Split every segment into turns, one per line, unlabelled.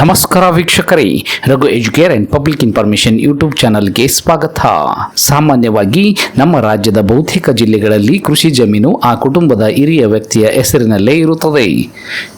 ನಮಸ್ಕಾರ ವೀಕ್ಷಕರೇ. Raghu Educare and public information YouTube ಚಾನಲ್ಗೆ ಸ್ವಾಗತ. ಸಾಮಾನ್ಯವಾಗಿ ನಮ್ಮ ರಾಜ್ಯದ ಬಹುತೇಕ ಜಿಲ್ಲೆಗಳಲ್ಲಿ ಕೃಷಿ ಜಮೀನು ಆ ಕುಟುಂಬದ ಹಿರಿಯ ವ್ಯಕ್ತಿಯ ಹೆಸರಿನಲ್ಲೇ ಇರುತ್ತದೆ.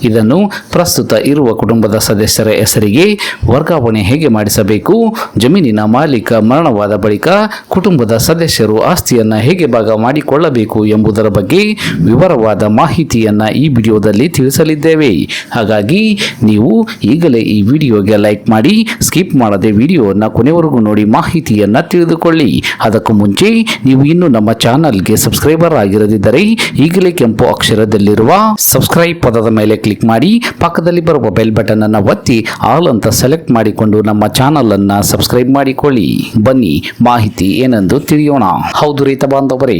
ಇದನ್ನು ಪ್ರಸ್ತುತ ಇರುವ ಕುಟುಂಬದ ಸದಸ್ಯರ ಹೆಸರಿಗೆ ವರ್ಗಾವಣೆ ಹೇಗೆ ಮಾಡಿಸಬೇಕು, ಜಮೀನಿನ ಮಾಲೀಕ ಮರಣವಾದ ಬಳಿಕ ಕುಟುಂಬದ ಸದಸ್ಯರು ಆಸ್ತಿಯನ್ನು ಹೇಗೆ ಭಾಗ ಮಾಡಿಕೊಳ್ಳಬೇಕು ಎಂಬುದರ ಬಗ್ಗೆ ವಿವರವಾದ ಮಾಹಿತಿಯನ್ನು ಈ ವಿಡಿಯೋದಲ್ಲಿ ತಿಳಿಸಲಿದ್ದೇವೆ. ಹಾಗಾಗಿ ನೀವು ಈಗಲೇ ಈ ವಿಡಿಯೋಗೆ ಲೈಕ್ ಮಾಡಿ, ಸ್ಕಿಪ್ ಮಾಡದೆ ವಿಡಿಯೋವನ್ನು ಕೊನೆವರೆಗೂ ನೋಡಿ ಮಾಹಿತಿಯನ್ನು ತಿಳಿದುಕೊಳ್ಳಿ. ಅದಕ್ಕೂ ಮುಂಚೆ, ನೀವು ಇನ್ನು ನಮ್ಮ ಚಾನಲ್ಗೆ ಸಬ್ಸ್ಕ್ರೈಬರ್ ಆಗಿರದಿದ್ದರೆ, ಈಗಲೇ ಕೆಂಪು ಅಕ್ಷರದಲ್ಲಿರುವ ಸಬ್ಸ್ಕ್ರೈಬ್ ಪದದ ಮೇಲೆ ಕ್ಲಿಕ್ ಮಾಡಿ, ಪಕ್ಕದಲ್ಲಿ ಬರುವ ಬೆಲ್ ಬಟನ್ ಅನ್ನು ಒತ್ತಿ, ಆಲ್ ಅಂತ ಸೆಲೆಕ್ಟ್ ಮಾಡಿಕೊಂಡು ನಮ್ಮ ಚಾನಲ್ ಅನ್ನ ಸಬ್ಸ್ಕ್ರೈಬ್ ಮಾಡಿಕೊಳ್ಳಿ. ಬನ್ನಿ, ಮಾಹಿತಿ ಏನೆಂದು ತಿಳಿಯೋಣ. ಹೌದು ರೈತ ಬಾಂಧವರೇ,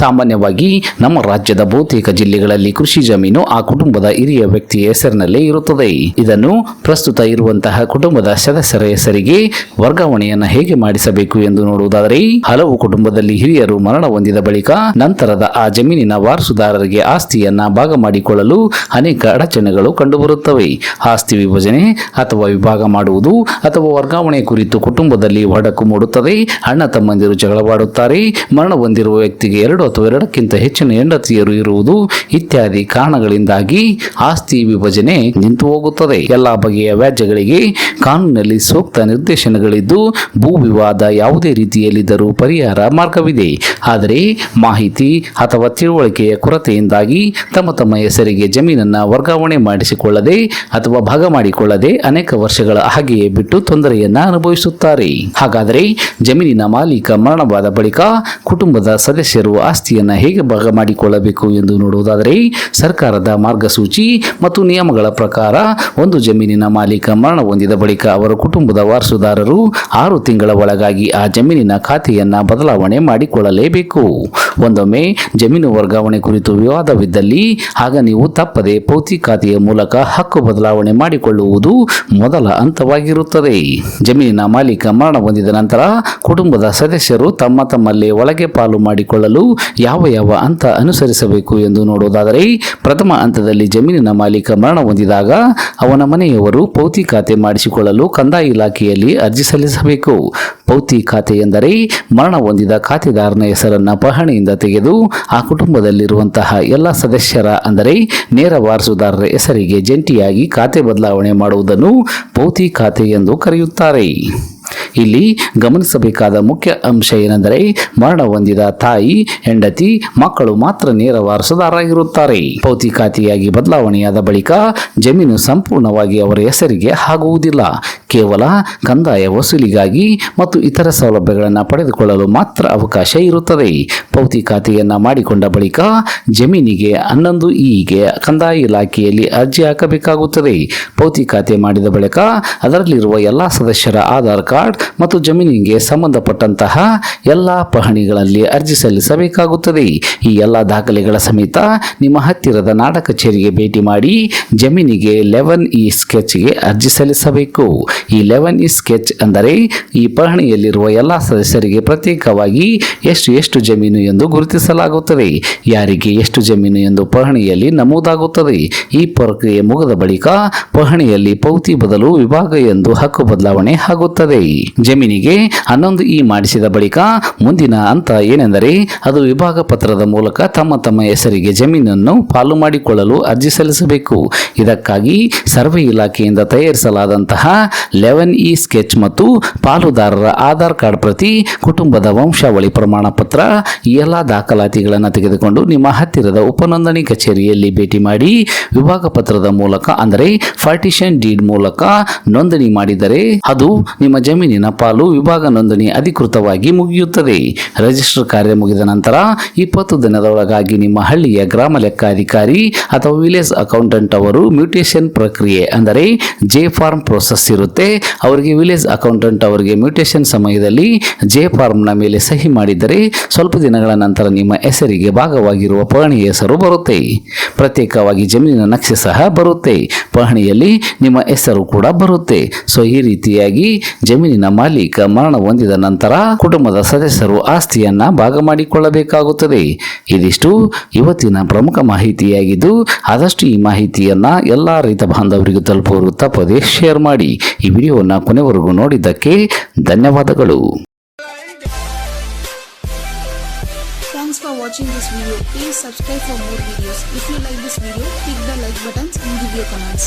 ಸಾಮಾನ್ಯವಾಗಿ ನಮ್ಮ ರಾಜ್ಯದ ಬಹುತೇಕ ಜಿಲ್ಲೆಗಳಲ್ಲಿ ಕೃಷಿ ಜಮೀನು ಆ ಕುಟುಂಬದ ಹಿರಿಯ ವ್ಯಕ್ತಿಯ ಹೆಸರಿನಲ್ಲೇ ಇರುತ್ತದೆ. ಇದನ್ನು ಪ್ರಸ್ತುತ ಇರುವಂತಹ ಕುಟುಂಬದ ಸದಸ್ಯರ ಹೆಸರಿಗೆ ವರ್ಗಾವಣೆಯನ್ನ ಹೇಗೆ ಮಾಡಿಸಬೇಕು ಎಂದು ನೋಡುವುದಾದರೆ, ಹಲವು ಕುಟುಂಬದಲ್ಲಿ ಹಿರಿಯರು ಮರಣ ಹೊಂದಿದ ಬಳಿಕ ನಂತರದ ಆ ಜಮೀನಿನ ವಾರಸುದಾರರಿಗೆ ಆಸ್ತಿಯನ್ನ ಭಾಗ ಮಾಡಿಕೊಳ್ಳಲು ಅನೇಕ ಅಡಚಣೆಗಳು ಕಂಡುಬರುತ್ತವೆ. ಆಸ್ತಿ ವಿಭಜನೆ ಅಥವಾ ವಿಭಾಗ ಮಾಡುವುದು ಅಥವಾ ವರ್ಗಾವಣೆ ಕುರಿತು ಕುಟುಂಬದಲ್ಲಿ ಒಡಕು ಮೂಡುತ್ತದೆ, ಅಣ್ಣ ತಮ್ಮಂದಿರು ಜಗಳವಾಡುತ್ತಾರೆ, ಮರಣ ಹೊಂದಿರುವ ವ್ಯಕ್ತಿಗೆ ಎರಡು ಅಥವಾ ಎರಡಕ್ಕಿಂತ ಹೆಚ್ಚಿನ ಹೆಂಡತಿಯರು ಇರುವುದು ಇತ್ಯಾದಿ ಕಾರಣಗಳಿಂದಾಗಿ ಆಸ್ತಿ ವಿಭಜನೆ ನಿಂತು ಹೋಗುತ್ತದೆ ಎಲ್ಲಾ ಬಗೆಯ ವ್ಯಾಜ್ಯಗಳಿಗೆ, ಕಾನೂನಿನಲ್ಲಿ ಸೂಕ್ತ ನಿರ್ದೇಶನಗಳಿದ್ದು ಭೂ ವಿವಾದ ಯಾವುದೇ ರೀತಿಯಲ್ಲಿದ್ದರೂ ಪರಿಹಾರ ಮಾರ್ಗವಿದೆ. ಆದರೆ ಮಾಹಿತಿ ಅಥವಾ ತಿಳುವಳಿಕೆಯ ಕೊರತೆಯಿಂದಾಗಿ ತಮ್ಮ ತಮ್ಮ ಹೆಸರಿಗೆ ಜಮೀನನ್ನು ವರ್ಗಾವಣೆ ಮಾಡಿಸಿಕೊಳ್ಳದೆ ಅಥವಾ ಭಾಗ ಮಾಡಿಕೊಳ್ಳದೆ ಅನೇಕ ವರ್ಷಗಳ ಹಾಗೆಯೇ ಬಿಟ್ಟು ತೊಂದರೆಯನ್ನು ಅನುಭವಿಸುತ್ತಾರೆ. ಹಾಗಾದರೆ ಜಮೀನಿನ ಮಾಲೀಕ ಮರಣವಾದ ಬಳಿಕ ಕುಟುಂಬದ ಸದಸ್ಯರು ಆಸ್ತಿಯನ್ನು ಹೇಗೆ ಭಾಗ ಮಾಡಿಕೊಳ್ಳಬೇಕು ಎಂದು ನೋಡುವುದಾದರೆ ಸರ್ಕಾರದ ಮಾರ್ಗಸೂಚಿ ಮತ್ತು ನಿಯಮಗಳ ಪ್ರಕಾರ ಒಂದು ಜಮೀನಿನ ಮಾಲೀಕ ಮರಣ ಹೊಂದಿದ ಬಳಿಕ ಅವರ ಕುಟುಂಬದ ವಾರಸುದಾರರು ಆರು ತಿಂಗಳ ಒಳಗಾಗಿ ಆ ಜಮೀನಿನ ಖಾತೆಯನ್ನ ಬದಲಾವಣೆ ಮಾಡಿಕೊಳ್ಳಲೇಬೇಕು. ಒಂದೊಮ್ಮೆ ಜಮೀನು ವರ್ಗಾವಣೆ ಕುರಿತು ವಿವಾದವಿದ್ದಲ್ಲಿ ಆಗ ನೀವು ತಪ್ಪದೆ ಪೌತಿ ಖಾತೆಯ ಮೂಲಕ ಹಕ್ಕು ಬದಲಾವಣೆ ಮಾಡಿಕೊಳ್ಳುವುದು ಮೊದಲ ಹಂತವಾಗಿರುತ್ತದೆ. ಜಮೀನಿನ ಮಾಲೀಕ ಮರಣ ಹೊಂದಿದ ನಂತರ ಕುಟುಂಬದ ಸದಸ್ಯರು ತಮ್ಮ ತಮ್ಮಲ್ಲೇ ಒಳಗೆ ಪಾಲು ಮಾಡಿಕೊಳ್ಳಲು ಯಾವ ಯಾವ ಹಂತ ಅನುಸರಿಸಬೇಕು ಎಂದು ನೋಡುವುದಾದರೆ ಪ್ರಥಮ ಹಂತದಲ್ಲಿ ಜಮೀನಿನ ಮಾಲೀಕ ಮರಣ ಹೊಂದಿದಾಗ ಅವನ ಮನೆಯವರು ಪೌತಿ ಖಾತೆ ಮಾಡಿಸಿಕೊಳ್ಳಲು ಕಂದಾಯ ಇಲಾಖೆಯಲ್ಲಿ ಅರ್ಜಿ ಸಲ್ಲಿಸಬೇಕು. ಪೌತಿ ಖಾತೆ ಎಂದರೆ ಮರಣ ಹೊಂದಿದ ಖಾತೆದಾರನ ಹೆಸರನ್ನ ಪಹಣಿಯಿಂದ ತೆಗೆದು ಆ ಕುಟುಂಬದಲ್ಲಿರುವಂತಹ ಎಲ್ಲ ಸದಸ್ಯರ ಅಂದರೆ ನೇರ ವಾರಸುದಾರರ ಹೆಸರಿಗೆ ಜಂಟಿಯಾಗಿ ಖಾತೆ ಬದಲಾವಣೆ ಮಾಡುವುದನ್ನು ಪೌತಿ ಖಾತೆ ಎಂದು ಕರೆಯುತ್ತಾರೆ. ಇಲ್ಲಿ ಗಮನಿಸಬೇಕಾದ ಮುಖ್ಯ ಅಂಶ ಏನೆಂದರೆ ಮರಣ ಹೊಂದಿದ ತಾಯಿ, ಹೆಂಡತಿ, ಮಕ್ಕಳು ಮಾತ್ರ ನೇರ ವಾರಸುದಾರರಾಗಿರುತ್ತಾರೆ ಪೌತಿ ಖಾತೆಯಾಗಿ ಬದಲಾವಣೆಯಾದ ಬಳಿಕ ಜಮೀನು ಸಂಪೂರ್ಣವಾಗಿ ಅವರ ಹೆಸರಿಗೆ ಆಗುವುದಿಲ್ಲ. ಕೇವಲ ಕಂದಾಯ ವಸೂಲಿಗಾಗಿ ಮತ್ತು ಇತರ ಸೌಲಭ್ಯಗಳನ್ನು ಪಡೆದುಕೊಳ್ಳಲು ಮಾತ್ರ ಅವಕಾಶ ಇರುತ್ತದೆ. ಪೌತಿ ಖಾತೆಯನ್ನು ಮಾಡಿಕೊಂಡ ಬಳಿಕ ಜಮೀನಿಗೆ ಹನ್ನೊಂದು ಈಗೆ ಕಂದಾಯ ಇಲಾಖೆಯಲ್ಲಿ ಅರ್ಜಿ ಹಾಕಬೇಕಾಗುತ್ತದೆ. ಪೌತಿ ಖಾತೆ ಮಾಡಿದ ಬಳಿಕ ಅದರಲ್ಲಿರುವ ಎಲ್ಲ ಸದಸ್ಯರ ಆಧಾರ್ ಕಾರ್ಡ್ ಮತ್ತು ಜಮೀನಿಗೆ ಸಂಬಂಧಪಟ್ಟಂತಹ ಎಲ್ಲ ಪಹಣಿಗಳಲ್ಲಿ ಅರ್ಜಿ ಸಲ್ಲಿಸಬೇಕಾಗುತ್ತದೆ. ಈ ಎಲ್ಲ ದಾಖಲೆಗಳ ಸಮೇತ ನಿಮ್ಮ ಹತ್ತಿರದ ನಾಡ ಕಚೇರಿಗೆ ಭೇಟಿ ಮಾಡಿ ಜಮೀನಿಗೆ ಲೆವೆನ್ ಇ ಸ್ಕೆಚ್ಗೆ ಅರ್ಜಿ ಸಲ್ಲಿಸಬೇಕು. ಈ ಲೆವೆನ್ ಇ ಸ್ಕೆಚ್ ಅಂದರೆ ಈ ಪಹಣಿಯಲ್ಲಿರುವ ಎಲ್ಲ ಸದಸ್ಯರಿಗೆ ಪ್ರತ್ಯೇಕವಾಗಿ ಎಷ್ಟು ಎಷ್ಟು ಜಮೀನು ಎಂದು ಗುರುತಿಸಲಾಗುತ್ತದೆ. ಯಾರಿಗೆ ಎಷ್ಟು ಜಮೀನು ಎಂದು ಪಹಣಿಯಲ್ಲಿ ನಮೂದಾಗುತ್ತದೆ. ಈ ಪ್ರಕ್ರಿಯೆ ಮುಗಿದ ಬಳಿಕ ಪಹಣಿಯಲ್ಲಿ ಪೌತಿ ಬದಲು ವಿಭಾಗ ಎಂದು ಹಕ್ಕು ಬದಲಾವಣೆ ಆಗುತ್ತದೆ. ಜಮೀನಿಗೆ ಹನ್ನೊಂದು ಇ ಮಾಡಿಸಿದ ಬಳಿಕ ಮುಂದಿನ ಹಂತ ಏನೆಂದರೆ ಅದು ವಿಭಾಗ ಪತ್ರದ ಮೂಲಕ ತಮ್ಮ ತಮ್ಮ ಹೆಸರಿಗೆ ಜಮೀನನ್ನು ಪಾಲು ಮಾಡಿಕೊಳ್ಳಲು ಅರ್ಜಿ ಸಲ್ಲಿಸಬೇಕು. ಇದಕ್ಕಾಗಿ ಸರ್ವೆ ಇಲಾಖೆಯಿಂದ ತಯಾರಿಸಲಾದಂತಹ ಲೆವೆನ್ ಇ ಸ್ಕೆಚ್ ಮತ್ತು ಪಾಲುದಾರರ ಆಧಾರ್ ಕಾರ್ಡ್ ಪ್ರತಿ ಕುಟುಂಬದ ವಂಶಾವಳಿ ಪ್ರಮಾಣ ಪತ್ರ, ಈ ಎಲ್ಲ ದಾಖಲಾತಿಗಳನ್ನು ತೆಗೆದುಕೊಂಡು ನಿಮ್ಮ ಹತ್ತಿರದ ಉಪನೋಂದಣಿ ಕಚೇರಿಯಲ್ಲಿ ಭೇಟಿ ಮಾಡಿ ವಿಭಾಗ ಪತ್ರದ ಮೂಲಕ, ಅಂದರೆ ಪಾರ್ಟಿಷನ್ ಡೀಡ್ ಮೂಲಕ ನೋಂದಣಿ ಮಾಡಿದರೆ ಅದು ನಿಮ್ಮ ಜಮೀನಿನ ಪಾಲು ವಿಭಾಗ ನೋಂದಣಿ ಅಧಿಕೃತವಾಗಿ ಮುಗಿಯುತ್ತದೆ. ರಿಜಿಸ್ಟರ್ ಕಾರ್ಯ ಮುಗಿದ ನಂತರ ಇಪ್ಪತ್ತು ದಿನದೊಳಗಾಗಿ ನಿಮ್ಮ ಹಳ್ಳಿಯ ಗ್ರಾಮ ಲೆಕ್ಕಾಧಿಕಾರಿ ಅಥವಾ ವಿಲೇಜ್ ಅಕೌಂಟೆಂಟ್ ಅವರು ಮ್ಯೂಟೇಷನ್ ಪ್ರಕ್ರಿಯೆ ಅಂದರೆ ಜೆ ಫಾರ್ಮ್ ಪ್ರೋಸೆಸ್ ಇರುತ್ತೆ. ಅವರಿಗೆ ವಿಲೇಜ್ ಅಕೌಂಟೆಂಟ್ ಅವರಿಗೆ ಮ್ಯೂಟೇಷನ್ ಸಮಯದಲ್ಲಿ ಜೆ ಫಾರ್ಮ್ನ ಮೇಲೆ ಸಹಿ ಮಾಡಿದರೆ ಸ್ವಲ್ಪ ದಿನಗಳ ನಂತರ ನಿಮ್ಮ ಹೆಸರಿಗೆ ಭಾಗವಾಗಿರುವ ಪಹಣಿ ಹೆಸರು ಬರುತ್ತೆ. ಪ್ರತ್ಯೇಕವಾಗಿ ಜಮೀನಿನ ನಕ್ಷೆ ಸಹ ಬರುತ್ತೆ. ಪಹಣಿಯಲ್ಲಿ ನಿಮ್ಮ ಹೆಸರು ಕೂಡ ಬರುತ್ತೆ. ಸೊ ಈ ರೀತಿಯಾಗಿ ಜಮೀನು ಜಮೀನಿನ ಮಾಲೀಕ ಮರಣ ಹೊಂದಿದ ನಂತರ ಕುಟುಂಬದ ಸದಸ್ಯರು ಆಸ್ತಿಯನ್ನ ಭಾಗ ಮಾಡಿಕೊಳ್ಳಬೇಕಾಗುತ್ತದೆ ಇದಿಷ್ಟು ಇವತ್ತಿನ ಪ್ರಮುಖ ಮಾಹಿತಿಯಾಗಿದ್ದು ಆದಷ್ಟು ಈ ಮಾಹಿತಿಯನ್ನ ಎಲ್ಲಾ ರೈತ ಬಾಂಧವರಿಗೂ ತಲುಪುವರು ತಪ್ಪದೆ ಶೇರ್ ಮಾಡಿ ಈ ವಿಡಿಯೋವನ್ನು ಕೊನೆವರೆಗೂ ನೋಡಿದ್ದಕ್ಕೆ ಧನ್ಯವಾದಗಳು
Thanks for watching this video. Please subscribe for more videos. If you like this video, click the like buttons and give your comments.